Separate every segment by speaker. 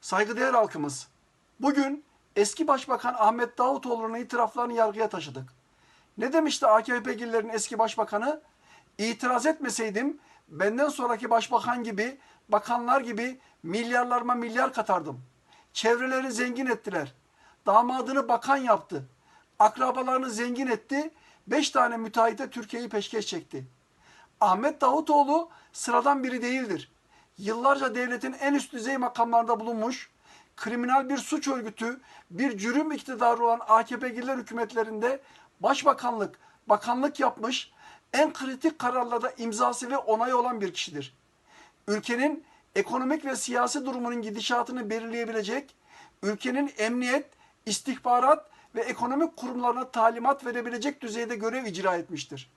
Speaker 1: Saygıdeğer halkımız, bugün eski Başbakan Ahmet Davutoğlu'nun itiraflarını yargıya taşıdık. Ne demişti AKP'lilerin eski başbakanı? İtiraz etmeseydim benden sonraki başbakan gibi, bakanlar gibi milyarlarıma milyar katardım. Çevreleri zengin ettiler. Damadını bakan yaptı. Akrabalarını zengin etti. Beş tane müteahhite Türkiye'yi peşkeş çekti. Ahmet Davutoğlu sıradan biri değildir. Yıllarca devletin en üst düzey makamlarında bulunmuş, kriminal bir suç örgütü, bir cürüm iktidarı olan AKP'liler hükümetlerinde başbakanlık, bakanlık yapmış, en kritik kararlarda imzası ve onayı olan bir kişidir. Ülkenin ekonomik ve siyasi durumunun gidişatını belirleyebilecek, ülkenin emniyet, istihbarat ve ekonomik kurumlarına talimat verebilecek düzeyde görev icra etmiştir.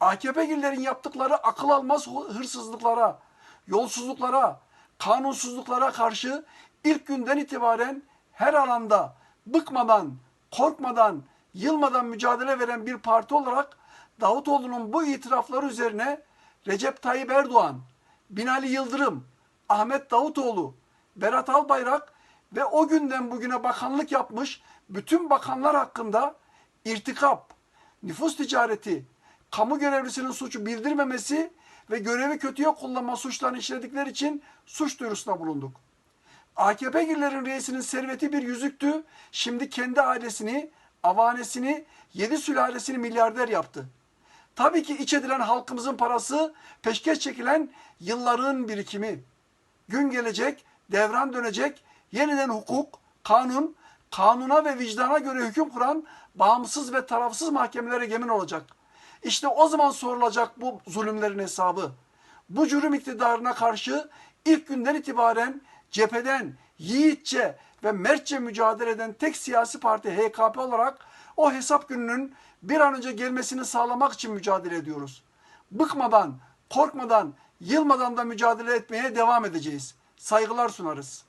Speaker 1: AKP'lilerin yaptıkları akıl almaz hırsızlıklara, yolsuzluklara, kanunsuzluklara karşı ilk günden itibaren her alanda bıkmadan, korkmadan, yılmadan mücadele veren bir parti olarak Davutoğlu'nun bu itirafları üzerine Recep Tayyip Erdoğan, Binali Yıldırım, Ahmet Davutoğlu, Berat Albayrak ve o günden bugüne bakanlık yapmış bütün bakanlar hakkında irtikap, nüfus ticareti, kamu görevlisinin suçu bildirmemesi ve görevi kötüye kullanma suçlarını işledikleri için suç duyurusunda bulunduk. AKP'lilerin reisinin serveti bir yüzüktü. Şimdi kendi ailesini, avanesini, yedi sülalesini milyarder yaptı. Tabii ki iç edilen halkımızın parası peşkeş çekilen yılların birikimi. Gün gelecek, devran dönecek, yeniden hukuk, kanun, kanuna ve vicdana göre hüküm kuran bağımsız ve tarafsız mahkemelere gemin olacak. İşte o zaman sorulacak bu zulümlerin hesabı. Bu cürüm iktidarına karşı ilk günden itibaren cepheden yiğitçe ve mertçe mücadele eden tek siyasi parti HKP olarak o hesap gününün bir an önce gelmesini sağlamak için mücadele ediyoruz. Bıkmadan, korkmadan, yılmadan da mücadele etmeye devam edeceğiz. Saygılar sunarız.